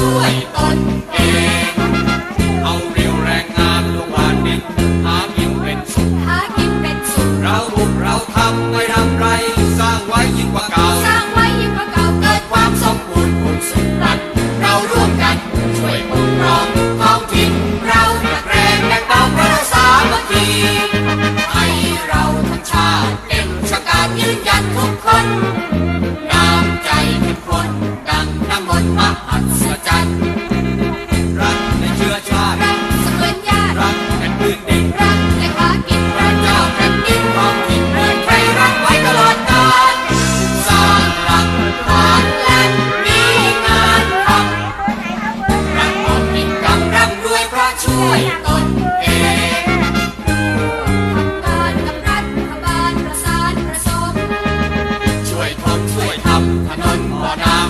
ช่วยตนเองเอาเรื่อง บุญบ่ดา